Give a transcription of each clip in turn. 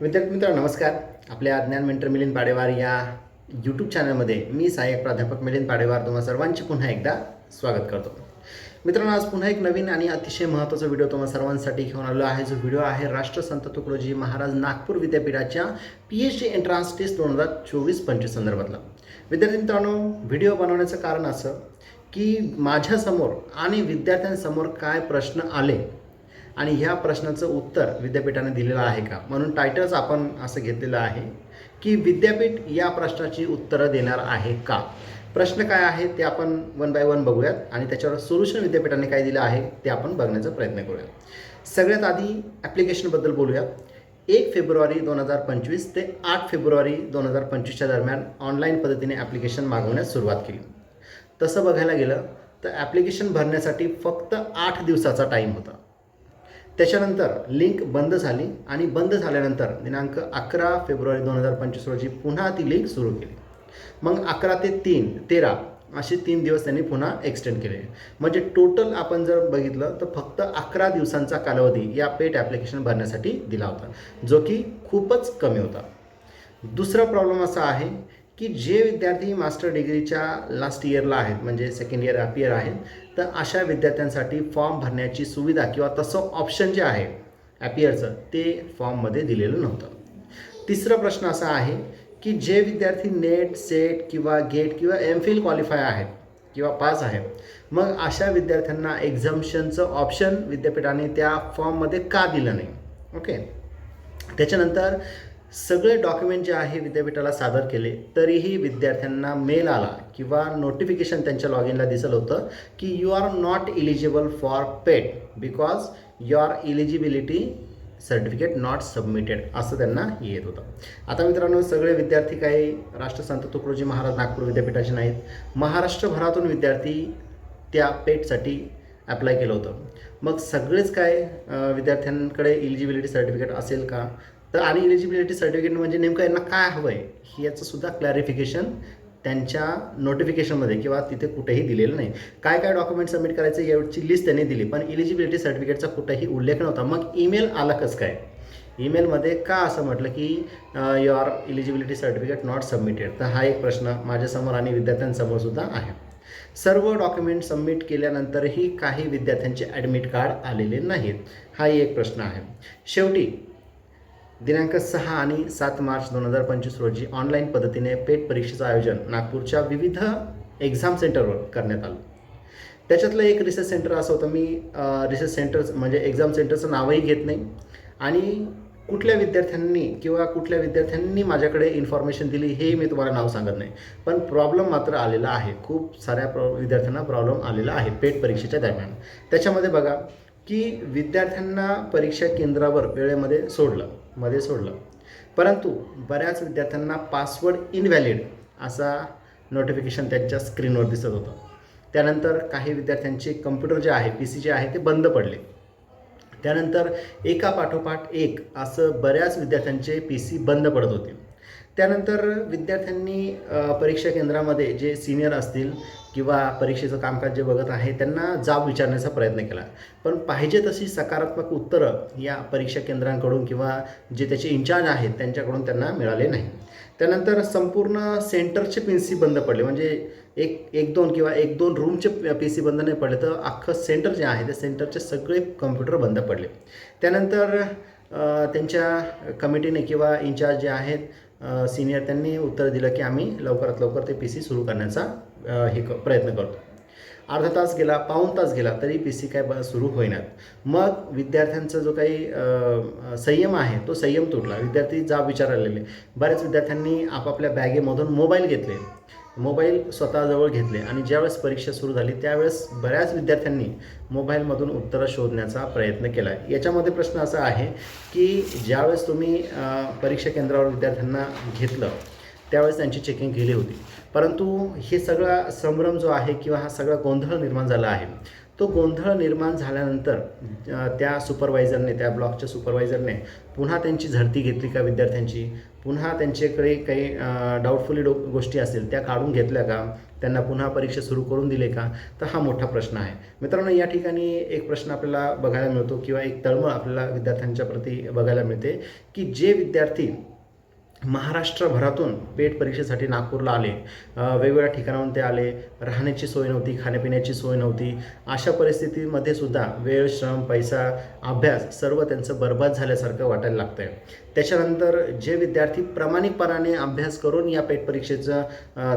विद्यार्थी मित्र नमस्कार. आपल्या अज्ञान मेंटर मिलिंद पाडेवार या यूट्यूब चॅनलमध्ये मी सहाय्यक प्राध्यापक मिलिंद पाडेवार तुम्हा सर्वांचे पुन्हा एकदा स्वागत करतो. मित्रांनो आज पुन्हा एक नवीन आणि अतिशय महत्त्वाचा व्हिडिओ तुम्हा सर्वांसाठी घेऊन आलो आहे. जो व्हिडिओ आहे राष्ट्रसंत तुकडोजी महाराज नागपूर विद्यापीठाच्या P H D entrance test दोन हजार चोवीस पंचवीस संदर्भातला. विद्यार्थी मित्रांनो व्हिडिओ बनवण्याचं कारण असं की माझ्यासमोर आणि विद्यार्थ्यांसमोर काय प्रश्न आले आणि ह्या प्रश्नाचं उत्तर विद्यापीठाने दिलेलं आहे का? म्हणून टायटल्स आपण असं घेतलेलं आहे की विद्यापीठ या प्रश्नाची उत्तरं देणार आहे का? प्रश्न काय आहे ते आपण वन बाय वन बघूयात आणि त्याच्यावर सोल्युशन विद्यापीठाने काय दिलं आहे ते आपण बघण्याचा प्रयत्न करूया सगळ्यात आधी ॲप्लिकेशनबद्दल बोलूयात. एक फेब्रुवारी दोन हजार पंचवीस ते आठ फेब्रुवारी दोन हजार पंचवीसच्या दरम्यान ऑनलाईन पद्धतीने ॲप्लिकेशन मागवण्यास सुरुवात केली. तसं बघायला गेलं तर ॲप्लिकेशन भरण्यासाठी फक्त आठ दिवसाचा टाईम होता. त्याच्यानंतर लिंक बंद झाली आणि बंद झाल्यानंतर दिनांक अकरा फेब्रुवारी दोन हजार पंचवीस रोजी पुन्हा ती लिंक सुरू केली. मग अकरा ते तीन तेरा असे तीन दिवस त्यांनी पुन्हा एक्सटेंड केले. म्हणजे टोटल आपण जर बघितलं तर फक्त अकरा दिवसांचा कालावधी या पेट ॲप्लिकेशन भरण्यासाठी दिला होता जो की खूपच कमी होता. दुसरा प्रॉब्लेम असा आहे की जे विद्यार्थी मास्टर डिग्रीच्या लास्ट इयरला आहेत म्हणजे सेकंड इयर ॲप इयर आहेत तर अशा विद्यार्थ्यांसाठी फॉर्म भरण्याची सुविधा किंवा तसं ऑप्शन जे आहे ॲपियरचं ते फॉर्ममध्ये दिलेलं नव्हतं. तिसरा प्रश्न असा आहे की जे विद्यार्थी नेट सेट किंवा गेट किंवा एम फिल क्वालिफाय आहेत किंवा पास आहेत मग अशा विद्यार्थ्यांना एक्झाम्शनचं ऑप्शन विद्यापीठाने त्या फॉर्ममध्ये का दिलं नाही? ओके त्याच्यानंतर सगळे डॉक्युमेंट जे आहे विद्यापीठाला सादर केले तरीही विद्यार्थ्यांना मेल आला किंवा नोटिफिकेशन त्यांच्या लॉग इनला दिसलं होतं की you are not eligible for PET because your eligibility certificate not submitted असं त्यांना येत होतं. आता मित्रांनो सगळे विद्यार्थी काही राष्ट्रसंत तुकडोजी महाराज नागपूर विद्यापीठाचे नाहीत. महाराष्ट्रभरातून विद्यार्थी त्या पेटसाठी अप्लाय केलं होतं. मग सगळेच काय विद्यार्थ्यांकडे इलिजिबिलिटी सर्टिफिकेट असेल का? तर आणि इलिजिबिलिटी सर्टिफिकेट म्हणजे नेमकं यांना काय हवं आहे याचं सुद्धा क्लॅरिफिकेशन त्यांच्या नोटिफिकेशनमध्ये किंवा तिथे कुठेही दिलेलं नाही. काय काय डॉक्युमेंट सबमिट करायचं याची लिस्ट त्यांनी दिली पण इलिजिबिलिटी सर्टिफिकेटचा कुठेही उल्लेख नव्हता. मग ईमेल आला कसं काय? ईमेलमध्ये का असं म्हटलं की your eligibility certificate not submitted तर हा एक प्रश्न माझ्यासमोर आणि विद्यार्थ्यांसमोर सुद्धा आहे. सर्व डॉक्युमेंट सबमिट केल्यानंतरही काही विद्यार्थ्यांचे ॲडमिट कार्ड आलेले नाहीत. हाही एक प्रश्न आहे. शेवटी दिनांक सहा आणि सात मार्च दोन हजार पंचवीस रोजी ऑनलाईन पद्धतीने पेट परीक्षेचं आयोजन नागपूरच्या विविध एक्झाम सेंटरवर करण्यात आलं. त्याच्यातलं एक रिसर्च सेंटर असं होतं मी रिसर्च सेंटर म्हणजे एक्झाम सेंटरचं नावही घेत नाही. आणि कुठल्या विद्यार्थ्यांनी किंवा कुठल्या विद्यार्थ्यांनी माझ्याकडे इन्फॉर्मेशन दिली हे मी तुम्हाला नाव सांगत नाही. पण प्रॉब्लेम मात्र आलेला आहे. खूप साऱ्या प्रॉ विद्यार्थ्यांना प्रॉब्लेम आलेला आहे पेट परीक्षेच्या दरम्यान. त्याच्यामध्ये बघा की विद्यार्थ्यांना परीक्षा केंद्रावर वेळेमध्ये सोडलं. मध्ये सोडलं. परंतु बऱ्याच विद्यार्थ्यांना पासवर्ड इनव्हॅलिड असा नोटिफिकेशन त्यांच्या स्क्रीनवर दिसत होतं. त्यानंतर काही विद्यार्थ्यांचे कम्प्युटर जे आहे पी सी जे आहे ते बंद पडले. त्यानंतर एका पाठोपाठ एक असं बऱ्याच विद्यार्थ्यांचे पी सी बंद पडत होते. त्यानंतर विद्यार्थ्यांनी परीक्षा केंद्रामध्ये जे सिनियर असतील किंवा परीक्षेचं कामकाज जे बघत आहे त्यांना जाब विचारण्याचा प्रयत्न केला. पण पाहिजे तशी सकारात्मक उत्तरं या परीक्षा केंद्रांकडून किंवा जे त्याचे इंचार्ज आहेत त्यांच्याकडून त्यांना मिळाले नाही. त्यानंतर संपूर्ण सेंटरचे पी सी बंद पडले. म्हणजे एक एक दोन किंवा एक दोन रूमचे पी सी बंद नाही पडले तर अख्खं सेंटर जे आहे ते सेंटरचे सगळे कम्प्युटर बंद पडले. त्यानंतर त्यांच्या कमिटीने किंवा इंचार्ज जे आहेत सिनियर त्यांनी उत्तर दिलं की आम्ही लवकरात लवकर ते पी सी सुरू करण्याचा हे क- प्रयत्न करतो. अर्धा तास गेला पाऊण तास गेला तरी पी सी काय ब सुरू होईनात मग विद्यार्थ्यांचा जो काही संयम आहे तो संयम तुटला. विद्यार्थी जा विचारलेले बऱ्याच विद्यार्थ्यांनी आपापल्या बॅगेमधून मोबाईल घेतले. मोबाईल स्वतःजवळ घेतले आणि ज्यावेळेस परीक्षा सुरू झाली त्यावेळेस बऱ्याच विद्यार्थ्यांनी मोबाईलमधून उत्तरं शोधण्याचा प्रयत्न केला. आहे याच्यामध्ये प्रश्न असा आहे की ज्यावेळेस तुम्ही परीक्षा केंद्रावर विद्यार्थ्यांना घेतलं त्यावेळेस त्यांची चेकिंग केली होती. परंतु हे सगळा संभ्रम जो आहे किंवा हा सगळा गोंधळ निर्माण झाला आहे. तो गोंधळ निर्माण झाल्यानंतर त्या सुपरवायझरने त्या ब्लॉकच्या सुपरवायझरने पुन्हा त्यांची झडती घेतली का विद्यार्थ्यांची? पुन्हा त्यांच्याकडे काही डाऊटफुली डो गोष्टी असतील त्या काढून घेतल्या का? त्यांना पुन्हा परीक्षा सुरू करून दिले का? तर हा मोठा प्रश्न आहे. मित्रांनो या ठिकाणी एक प्रश्न आपल्याला बघायला मिळतो किंवा एक तळमळ आपल्याला विद्यार्थ्यांच्या प्रती बघायला मिळते की जे विद्यार्थी महाराष्ट्रभरातून पेट परीक्षेसाठी नागपूरला आले. वेगवेगळ्या ठिकाणाहून ते आले. राहण्याची सोय नव्हती खाण्यापिण्याची सोय नव्हती. अशा परिस्थितीमध्ये सुद्धा वेळ श्रम पैसा अभ्यास सर्व त्यांचं बर्बाद झाल्यासारखं वाटायला लागतं आहे त्याच्यानंतर जे विद्यार्थी प्रामाणिकपणाने अभ्यास करून या पेट परीक्षेचं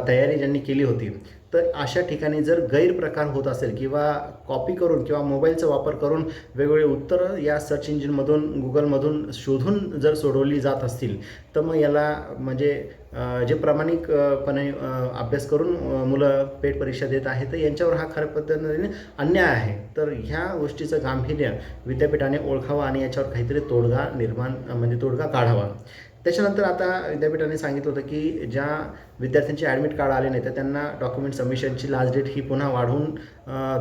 तयारी ज्यांनी केली होती तर अशा ठिकाणी जर गैरप्रकार होत असेल किंवा कॉपी करून किंवा मोबाईलचा वापर करून वेगवेगळे उत्तरं या सर्च इंजिनमधून गुगलमधून शोधून जर सोडवली जात असतील तर मग याला म्हणजे जे प्रामाणिकपणे अभ्यास करून मुलं पेट परीक्षा देत आहेत तर यांच्यावर हा खऱ्या पद्धतीने अन्याय आहे. तर ह्या गोष्टीचं गांभीर्य विद्यापीठाने ओळखावं आणि याच्यावर काहीतरी तोडगा निर्माण म्हणजे तोडगा काढावा. त्याच्यानंतर आता विद्यापीठाने सांगितलं होतं की ज्या विद्यार्थ्यांचे ॲडमिट कार्ड आले नाही तर त्यांना डॉक्युमेंट सबमिशनची लास्ट डेट ही पुन्हा वाढवून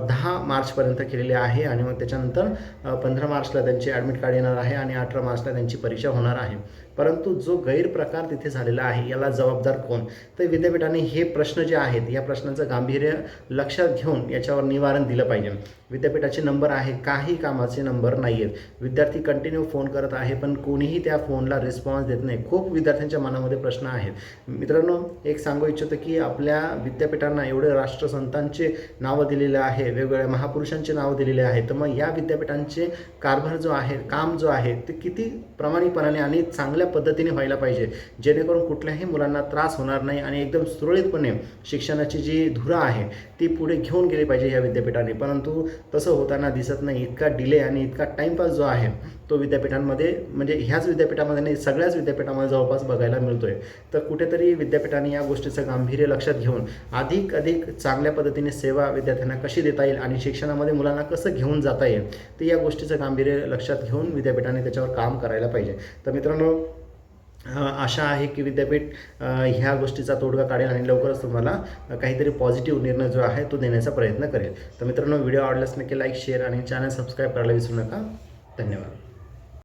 दहा मार्चपर्यंत केलेली आहे आणि मग त्याच्यानंतर पंधरा मार्चला त्यांचे ॲडमिट कार्ड येणार आहे आणि अठरा मार्चला त्यांची परीक्षा होणार आहे. परंतु जो गैरप्रकार तिथे झालेला आहे याला जबाबदार कोण? तर विद्यापीठाने हे प्रश्न जे आहेत या प्रश्नाचं गांभीर्य लक्षात घेऊन याच्यावर निवारण दिलं पाहिजे. विद्यापीठाचे नंबर आहे काही कामाचे नंबर नाही आहेत विद्यार्थी कंटिन्यू फोन करत आहे पण कोणीही त्या फोनला रिस्पॉन्स देत नाही. खूप विद्यार्थ्यांच्या मनामध्ये प्रश्न आहेत. मित्रांनो एक सांगू इच्छितो की आपल्या विद्यापीठांना एवढे राष्ट्रसंतांचे नावं दिलेले आहे वेगवेगळ्या महापुरुषांचे नावं दिलेले आहे. तर मग या विद्यापीठांचे कारभार जो आहे काम जो आहे ते किती प्रामाणिकपणाने आणि चांगल्या पद्धतीने व्हायला पाहिजे. जेणेकरून कुठल्याही मुलांना त्रास होणार नाही आणि एकदम सुरळीतपणे शिक्षणाची जी धुरा आहे ती पुढे घेऊन गेली पाहिजे या विद्यापीठाने. परंतु तसं होताना दिसत नाही. इतका डिले आणि इतका टाईमपास जो आहे तो विद्यापीठांमध्ये म्हणजे ह्याच विद्यापीठामध्ये नाही सगळ्याच विद्यापीठामध्ये जवळपास बघायला मिळतोय. तर कुठेतरी विद्यापीठाने या गोष्टीचं गांभीर्य लक्षात घेऊन अधिक अधिक चांगल्या पद्धतीने सेवा विद्यार्थ्यांना कशी देता येईल आणि शिक्षणामध्ये मुलांना कसं घेऊन जाता येईल तर या गोष्टीचं गांभीर्य लक्षात घेऊन विद्यापीठाने त्याच्यावर काम करायला पाहिजे. तर मित्रांनो आशा आहे की विद्यापीठ ह्या गोष्टीचा तोडगा काढेल आणि लवकरच तुम्हाला काहीतरी पॉझिटिव्ह निर्णय जो आहे तो देण्याचा प्रयत्न करेल. तर मित्रांनो व्हिडिओ आवडल्यास नक्की लाईक शेअर आणि चॅनल सबस्क्राईब करायला विसरू नका. धन्यवाद.